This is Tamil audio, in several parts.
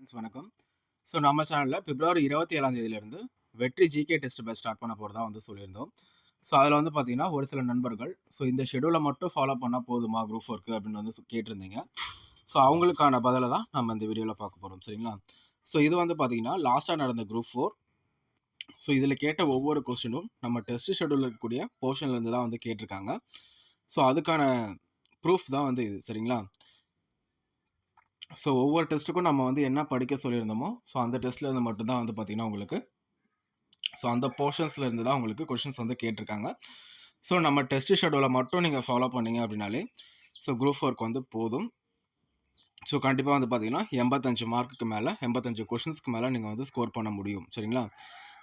ஃப்ரெண்ட்ஸ் வணக்கம். ஸோ நம்ம சேனலில் பிப்ரவரி இருபத்தி ஏழாம் தேதியிலேருந்து வெற்றி ஜிகே டெஸ்ட் பேட்ச் ஸ்டார்ட் பண்ண போகிறதா வந்து சொல்லியிருந்தோம். ஸோ அதில் வந்து பார்த்தீங்கன்னா ஒரு சில நண்பர்கள் ஸோ இந்த ஷெடியூலை மட்டும் ஃபாலோ பண்ணால் போதுமா குரூப் ஒர்க்கு அப்படின்னு வந்து கேட்டிருந்தீங்க. ஸோ அவங்களுக்கான பதிலை தான் நம்ம இந்த வீடியோவில் பார்க்க போகிறோம் சரிங்களா? ஸோ இது வந்து பார்த்தீங்கன்னா லாஸ்ட்டாக நடந்த குரூப் ஃபோர் ஸோ இதில் கேட்ட ஒவ்வொரு கொஸ்டினும் நம்ம டெஸ்ட் ஷெடியூலில் இருக்கக்கூடிய போர்ஷன்லேருந்து தான் வந்து கேட்டிருக்காங்க. ஸோ அதுக்கான ப்ரூஃப் தான் வந்து இது சரிங்களா? ஸோ ஒவ்வொரு டெஸ்ட்டுக்கும் நம்ம வந்து என்ன படிக்க சொல்லியிருந்தோமோ ஸோ அந்த டெஸ்ட்டில் இருந்து மட்டும்தான் வந்து பார்த்திங்கன்னா உங்களுக்கு ஸோ அந்த போர்ஷன்ஸில் இருந்து தான் உங்களுக்கு கொஷின்ஸ் வந்து கேட்டிருக்காங்க. ஸோ நம்ம டெஸ்ட் ஷெடியூலை மட்டும் நீங்கள் ஃபாலோ பண்ணீங்க அப்படின்னாலே ஸோ குரூப் ஒர்க் வந்து போதும். ஸோ கண்டிப்பாக வந்து பார்த்தீங்கன்னா எண்பத்தஞ்சு மார்க்குக்கு மேலே எண்பத்தஞ்சு கொஷின்ஸ்க்கு மேலே நீங்கள் வந்து ஸ்கோர் பண்ண முடியும் சரிங்களா?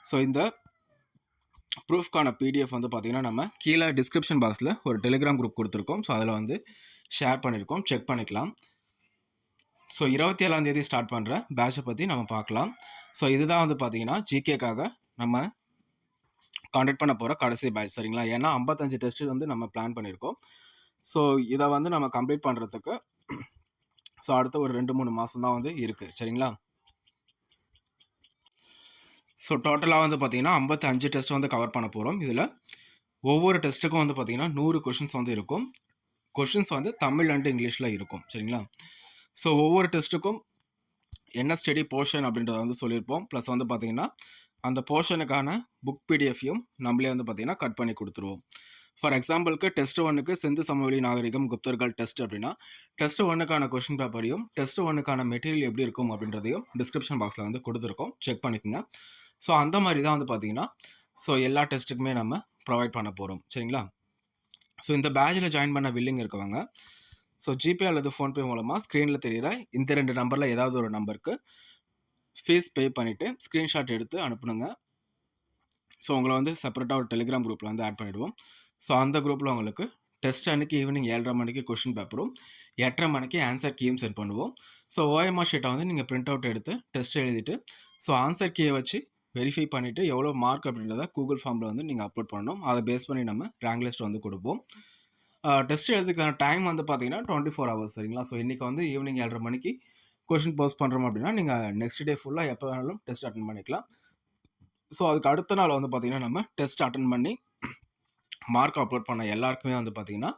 ஸோ இந்த ப்ரூஃப்கான பிடிஎஃப் வந்து பார்த்திங்கன்னா நம்ம கீழே டிஸ்கிரிப்ஷன் பாக்ஸில் ஒரு டெலிகிராம் குரூப் கொடுத்துருக்கோம். ஸோ அதில் வந்து ஷேர் பண்ணியிருக்கோம். செக் பண்ணிக்கலாம். ஸோ இருபத்தி ஏழாம் தேதி ஸ்டார்ட் பண்ணுற பேட்சை பற்றி நம்ம பார்க்கலாம். ஸோ இதுதான் வந்து பார்த்தீங்கன்னா ஜிகேக்காக நம்ம காண்டக்ட் பண்ண போகிற கடைசி பேட்ச் சரிங்களா? ஏன்னா ஐம்பத்தஞ்சு டெஸ்ட் வந்து நம்ம பிளான் பண்ணியிருக்கோம் ஸோ இதை வந்து நம்ம கம்ப்ளீட் பண்ணுறதுக்கு ஸோ அடுத்த ஒரு ரெண்டு மூணு மாதம் தான் வந்து இருக்குது சரிங்களா? ஸோ டோட்டலாக வந்து பார்த்தீங்கன்னா ஐம்பத்தி அஞ்சு டெஸ்ட் வந்து கவர் பண்ண போகிறோம் இதில் ஒவ்வொரு டெஸ்ட்டுக்கும் வந்து பார்த்திங்கன்னா நூறு கொஷின்ஸ் வந்து இருக்கும். கொஷின்ஸ் வந்து தமிழ் அண்டு இங்கிலீஷில் இருக்கும். சரிங்களா? ஸோ ஒவ்வொரு டெஸ்ட்டுக்கும் என்ன ஸ்டடி போர்ஷன் அப்படின்றத வந்து சொல்லியிருப்போம். ப்ளஸ் வந்து பார்த்திங்கன்னா அந்த போர்ஷனுக்கான புக் பிடிஎஃப்யும் நம்மளே வந்து பார்த்திங்கன்னா கட் பண்ணி கொடுத்துருவோம். ஃபார் எக்ஸாம்பிளுக்கு டெஸ்ட் ஒன்றுக்கு சிந்து சமவெளி நாகரிகம் குப்தர்கள் டெஸ்ட் அப்படின்னா டெஸ்ட் ஒன்றுக்கான கொஷின் பேப்பரையும் டெஸ்ட் ஒன்றுக்கான மெட்டீரியல் எப்படி இருக்கும் அப்படின்றதையும் டிஸ்கிரிப்ஷன் பாக்ஸில் வந்து கொடுத்துருக்கோம். செக் பண்ணிக்கோங்க. ஸோ அந்த மாதிரி தான் வந்து பார்த்திங்கன்னா ஸோ எல்லா டெஸ்ட்டுக்குமே நம்ம ப்ரொவைட் பண்ண போகிறோம் சரிங்களா? ஸோ இந்த பேட்சில் ஜாயின் பண்ண வில்லிங் இருக்கவங்க ஸோ ஜிபே அல்லது ஃபோன்பே மூலமாக ஸ்க்ரீனில் தெரிகிற இந்த ரெண்டு நம்பரில் ஏதாவது ஒரு நம்பருக்கு ஃபீஸ் பே பண்ணிவிட்டு ஸ்க்ரீன்ஷாட் எடுத்து அனுப்புனுங்க. ஸோ உங்களை வந்து செப்பரேட்டாக ஒரு டெலிகிராம் குரூப்பில் வந்து ஆட் பண்ணிவிடுவோம் ஸோ அந்த குரூப்பில் உங்களுக்கு டெஸ்ட் அன்றைக்கி ஈவினிங் ஏழரை மணிக்கு கொஷின் பேப்பரும் எட்டரை மணிக்கு ஆன்சர் கீயும் சென்ட் பண்ணுவோம். ஸோ ஓஎம்ஆர் ஷீட்டை வந்து நீங்கள் பிரிண்ட் அவுட் எடுத்து டெஸ்ட் எழுதிட்டு ஸோ ஆன்சர் கீயை வச்சு வெரிஃபை பண்ணிவிட்டு எவ்வளோ மார்க் அப்படின்றத கூகுள் ஃபார்மில் வந்து நீங்கள் அப்லோட் பண்ணணும். அதை பேஸ் பண்ணி நம்ம ரேங்க் லிஸ்ட் வந்து கொடுப்போம். டெஸ்ட் எழுதுக்கான டைம் வந்து பார்த்தீங்கன்னா டுவெண்ட்டி ஃபோர் ஹவர்ஸ் சரிங்களா? ஸோ இன்றைக்கி வந்து ஈவினிங் ஏழரை மணிக்கு கொஷின் போஸ்ட் பண்ணுறோம் அப்படின்னா நீங்கள் நெக்ஸ்ட் டே ஃபுல்லாக எப்போ வேணாலும் டெஸ்ட் அட்டன் பண்ணிக்கலாம். ஸோ அதுக்கு அடுத்த நாள் வந்து பார்த்திங்கன்னா நம்ம டெஸ்ட் அட்டன் பண்ணி மார்க் அப்லோட் பண்ண எல்லாருக்குமே வந்து பார்த்திங்கன்னா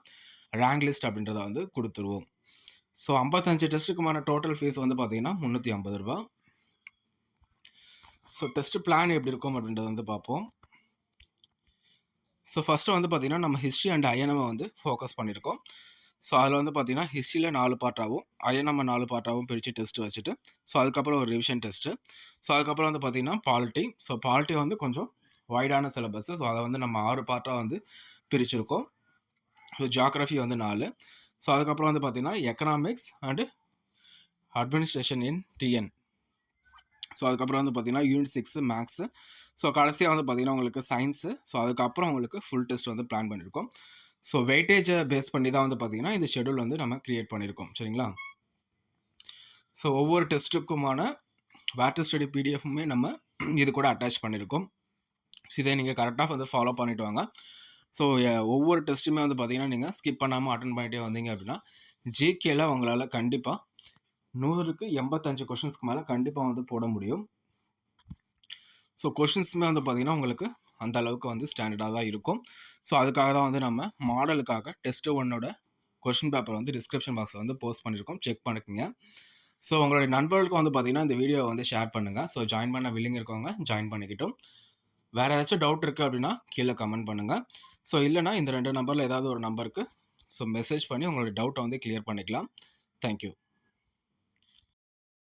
ரேங்க் லிஸ்ட் அப்படின்றத வந்து கொடுத்துருவோம். ஸோ ஐம்பத்தஞ்சு டெஸ்ட்டுக்குமான டோட்டல் ஃபீஸ் வந்து பார்த்திங்கன்னா முந்நூற்றி ஐம்பது ரூபா ஸோ டெஸ்ட் பிளான் எப்படி இருக்கும் அப்படின்றத வந்து பார்ப்போம் ஸோ ஃபஸ்ட்டு வந்து பார்த்திங்கன்னா நம்ம ஹிஸ்ட்ரி அண்ட் ஐஎன்எம்மை வந்து ஃபோக்கஸ் பண்ணியிருக்கோம் ஸோ அதில் வந்து பார்த்திங்கன்னா ஹிஸ்ட்ரியில் நாலு பார்ட்டாகவும் ஐஎன்எம் நாலு பார்ட்டாகவும் பிரித்து டெஸ்ட்டு வச்சுட்டு ஸோ அதுக்கப்புறம் ஒரு ரிவிஷன் டெஸ்ட்டு ஸோ அதுக்கப்புறம் வந்து பார்த்திங்கன்னா பாலிட்டி ஸோ பாலிட்டி வந்து கொஞ்சம் வைடான சிலபஸ்ஸு ஸோ அதை வந்து நம்ம ஆறு பார்ட்டாக வந்து பிரிச்சிருக்கோம். ஸோ ஜியாகிரஃபி வந்து நாலு. ஸோ அதுக்கப்புறம் வந்து பார்த்திங்கன்னா economics and administration in TN so அதுக்கப்புறம் வந்து பார்த்திங்கன்னா யூனிட் சிக்ஸு மேக்ஸு ஸோ கடைசியாக வந்து பார்த்திங்கன்னா உங்களுக்கு சயின்ஸு ஸோ அதுக்கப்புறம் உங்களுக்கு ஃபுல் டெஸ்ட் வந்து பிளான் பண்ணியிருக்கோம். ஸோ வெயிட்டேஜை பேஸ் பண்ணி தான் வந்து பார்த்திங்கன்னா இந்த ஷெடியூல் வந்து நம்ம க்ரியேட் பண்ணியிருக்கோம். சரிங்களா? ஸோ ஒவ்வொரு டெஸ்ட்டுக்குமான வேட்டர் ஸ்டடி பிடிஎஃப்புமே நம்ம இது கூட அட்டாச் பண்ணியிருக்கோம். ஸோ இதை நீங்கள் கரெக்டாக வந்து ஃபாலோ பண்ணிட்டு வாங்க. ஸோ ஒவ்வொரு டெஸ்ட்டுமே வந்து பார்த்திங்கன்னா நீங்கள் ஸ்கிப் பண்ணாமல் அட்டன் பண்ணிட்டே வந்தீங்க அப்படின்னா ஜிகேல உங்களால் கண்டிப்பாக நூறுக்கு எண்பத்தஞ்சு கொஷின்ஸ்க்கு மேலே கண்டிப்பாக வந்து போட முடியும். ஸோ கொஷின்ஸுமே வந்து பார்த்திங்கன்னா உங்களுக்கு அந்த அளவுக்கு வந்து ஸ்டாண்டர்டாக தான் இருக்கும். ஸோ அதுக்காக தான் வந்து நம்ம மாடலுக்காக டெஸ்ட்டு ஒன்னோட கொஷின் பேப்பர் வந்து டிஸ்கிரிப்ஷன் பாக்ஸில் வந்து போஸ்ட் பண்ணியிருக்கோம் செக் பண்ணிக்கோங்க. ஸோ உங்களுடைய நண்பர்களுக்கு வந்து பார்த்திங்கன்னா இந்த வீடியோவை வந்து ஷேர் பண்ணுங்கள் ஸோ ஜாயின் பண்ண வில்லிங் இருக்கவங்க ஜாயின் பண்ணிக்கிட்டோம். வேறு ஏதாச்சும் டவுட் இருக்குது அப்படின்னா கீழே கமெண்ட் பண்ணுங்கள் ஸோ இல்லைனா இந்த ரெண்டு நம்பரில் ஏதாவது ஒரு நம்பருக்கு ஸோ மெசேஜ் பண்ணி உங்களுடைய டவுட்டை வந்து கிளியர் பண்ணிக்கலாம். தேங்க்யூ